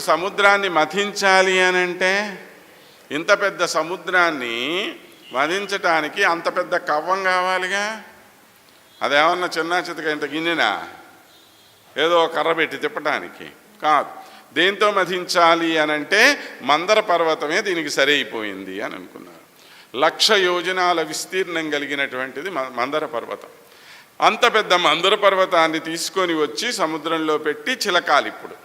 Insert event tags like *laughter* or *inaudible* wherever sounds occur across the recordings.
సముద్రాన్ని మథించాలి అని అంటే ఇంత పెద్ద సముద్రాన్ని మధించటానికి అంత పెద్ద కవ్వం కావాలిగా? అదేమన్నా చిన్న చితక ఇంత గిన్నెనా? ఏదో కర్ర పెట్టి తిప్పటానికి. కాదు. దేంతో మధించాలి అని అంటే మందర పర్వతమే దీనికి సరైపోయింది అని అనుకున్నారు. లక్ష యోజనాల విస్తీర్ణం కలిగినటువంటిది మ- మందర పర్వతం. అంత పెద్ద మందర పర్వతాన్ని తీసుకొని వచ్చి సముద్రంలో పెట్టి చిలకాలి ఇప్పుడు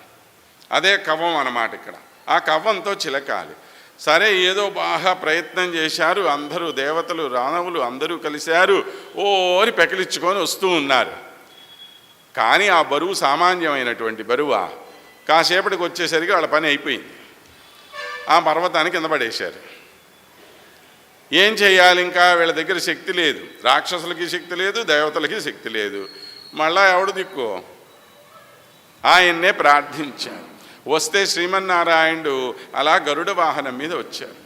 అదే కవ్వం అన్నమాట ఇక్కడ. ఆ కవ్వంతో చిలకాలి. సరే ఏదో బాగా ప్రయత్నం చేశారు అందరూ దేవతలు రానవులు అందరూ కలిశారు ఓరి పెకిలించుకొని వస్తూ ఉన్నారు. కానీ ఆ బరువు సామాన్యమైనటువంటి బరువా? కాసేపటికి వచ్చేసరికి వాళ్ళ పని అయిపోయింది. ఆ పర్వతాన్ని కింద పడేశారు. ఏం చేయాలి ఇంకా? వీళ్ళ దగ్గర శక్తి లేదు. రాక్షసులకి శక్తి లేదు దేవతలకి శక్తి లేదు. మళ్ళా ఎవడు దిక్కు? ఆయన్నే ప్రార్థించారు వస్తే శ్రీమన్నారాయణుడు అలా గరుడ వాహనం మీద వచ్చారు.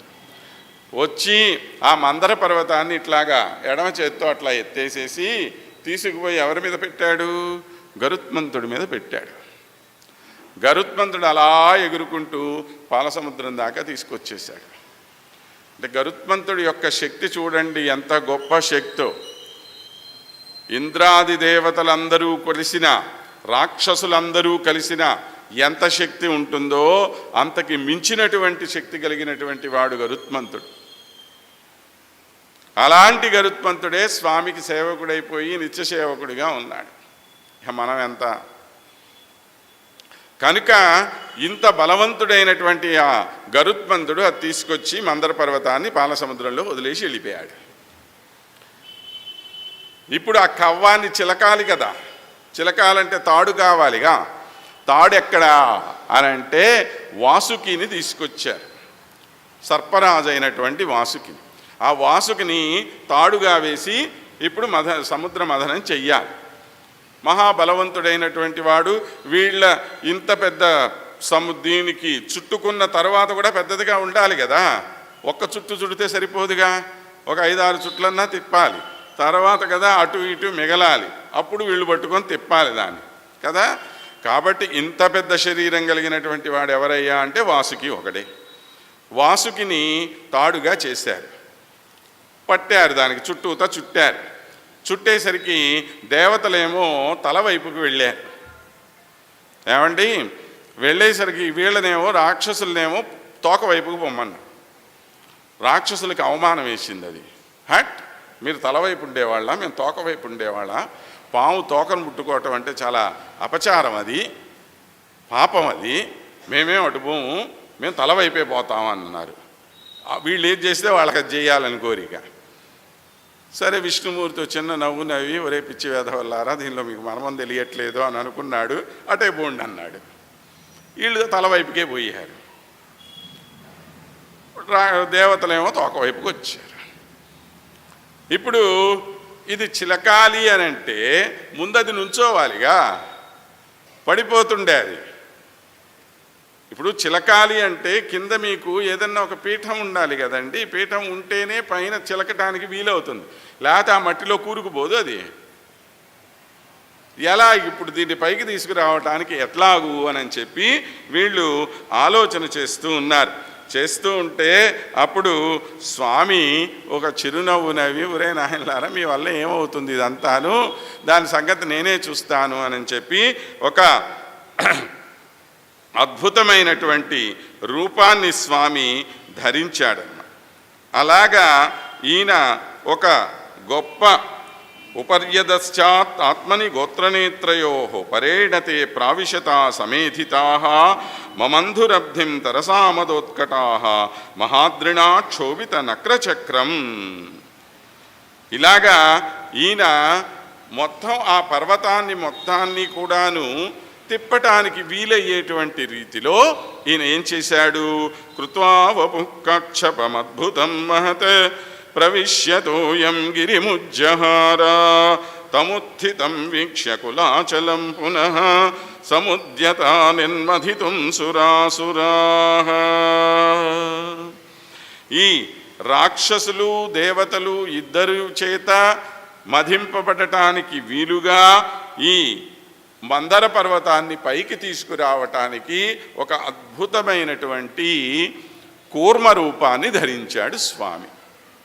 వచ్చి ఆ మందర పర్వతాన్ని ఇట్లాగా ఎడమ చేత్తో అట్లా ఎత్తేసేసి తీసుకుపోయి ఎవరి మీద పెట్టాడు? గరుత్మంతుడి మీద పెట్టాడు. గరుత్మంతుడు అలా ఎగురుకుంటూ పాలసముద్రం దాకా తీసుకొచ్చేశాడు. అంటే గరుత్మంతుడి యొక్క శక్తి చూడండి ఎంత గొప్ప శక్తో. ఇంద్రాది దేవతలందరూ కలిసిన రాక్షసులందరూ కలిసిన ఎంత శక్తి ఉంటుందో అంతకి మించినటువంటి శక్తి కలిగినటువంటి వాడు గరుత్మంతుడు. అలాంటి గరుత్మంతుడే స్వామికి సేవకుడైపోయి నిత్య సేవకుడిగా ఉన్నాడు. ఇక మనం ఎంత? కనుక ఇంత బలవంతుడైనటువంటి ఆ గరుత్మంతుడు అది తీసుకొచ్చి మందర పర్వతాన్ని పాలసముద్రంలో వదిలేసి వెళ్ళిపోయాడు. ఇప్పుడు ఆ కవ్వాన్ని చిలకాలి కదా. చిలకాలంటే తాడు కావాలిగా. తాడెక్కడా అని అంటే వాసుకిని తీసుకొచ్చారు. సర్పరాజు అయినటువంటి వాసుకిని. ఆ వాసుకిని తాడుగా వేసి ఇప్పుడు మద సముద్ర మథనం చెయ్యాలి. మహాబలవంతుడైనటువంటి వాడు వీళ్ళ ఇంత పెద్ద సము దీనికి చుట్టుకున్న తర్వాత కూడా పెద్దదిగా ఉండాలి కదా. ఒక్క చుట్టు చుడితే సరిపోదుగా. ఒక ఐదారు చుట్లన్నా తిప్పాలి. తర్వాత కదా అటు ఇటు మిగలాలి. అప్పుడు వీళ్ళు పట్టుకొని తిప్పాలి దాన్ని. కదా? కాబట్టి ఇంత పెద్ద శరీరం కలిగినటువంటి వాడు ఎవరయ్యా అంటే వాసుకి ఒకడే. వాసుకిని తాడుగా చేశారు. పట్టారు దానికి చుట్టూతా చుట్టారు. చుట్టేసరికి దేవతలేమో తల వైపుకు వెళ్ళారు. ఏమండి? వెళ్ళేసరికి వీళ్ళనేమో రాక్షసులనేమో తోక వైపుకు పొమ్మన్నారు. రాక్షసులకి అవమానం వేసింది అది. హట్! మీరు తల వైపు ఉండేవాళ్ళ? మేము తోక వైపు ఉండేవాళ్ళ? పాము తోకను ముట్టుకోవటం అంటే చాలా అపచారం అది. పాపం అది. మేమేం అటుపోము మేము తల వైపే పోతాం అన్నారు. వీళ్ళు ఏం చేస్తే వాళ్ళకి అది చేయాలని కోరిక. సరే విష్ణుమూర్తి చిన్న నవ్వు నవ్వి ఒరే పిచ్చి వేధవల్లారా దీనిలో మీకు మర్మం తెలియట్లేదు అని అనుకున్నాడు. అటే పోండి అన్నాడు. వీళ్ళు తల వైపుకే పోయారు. దేవతలేమో తోక వైపుకి వచ్చారు. ఇప్పుడు ఇది చిలకాలి అని అంటే ముందది నుంచోవాలిగా. పడిపోతుండే అది. ఇప్పుడు చిలకాలి అంటే కింద మీకు ఏదన్నా ఒక పీఠం ఉండాలి కదండి. పీఠం ఉంటేనే పైన చిలకటానికి వీలవుతుంది. లేకపోతే ఆ మట్టిలో కూరుకుపోదు అది. ఎలా ఇప్పుడు దీన్ని పైకి తీసుకురావటానికి ఎట్లాగు అని చెప్పి వీళ్ళు ఆలోచన చేస్తూ ఉన్నారు. చేస్తూ ఉంటే అప్పుడు స్వామి ఒక చిరునవ్వు నవ్వి ఒరే నాయనలారా మీ వల్ల ఏమవుతుంది ఇదంతాను? దాని సంగతి నేనే చూస్తాను అని చెప్పి ఒక *clears throat* అద్భుతమైనటువంటి రూపాన్ని స్వామి ధరించాడన్న అలాగా ఈయన ఒక గొప్ప ఉపర్యదశ్చాత్ ఆత్మని గోత్రనేత్రయో పరేణతే ప్రావిశతా సమేధితా మమంధురబ్ధిం తరసామదోత్కటా మహాద్రిణా క్షోభిత నక్రచక్రం. ఇలాగా ఈయన మొత్తం ఆ పర్వతాన్ని మొత్తాన్ని కూడాను తిప్పటానికి వీలయ్యేటువంటి రీతిలో ఈయన ఏం చేశాడు? కృత్వా వపుకక్షపమద్భుతం మహత్ ప్రవిశ్యతోయం గిరిముజ్జహార. తముత్థితం వీక్ష్య కులాచలం పునః సముద్యతా నిర్మధితుం సురాసురా. ఈ రాక్షసులు దేవతలు ఇద్దరు చేత మధింపబడటానికి వీలుగా ఈ మందర పర్వతాన్ని పైకి తీసుకురావటానికి ఒక అద్భుతమైనటువంటి కూర్మ రూపాన్ని ధరించాడు స్వామి.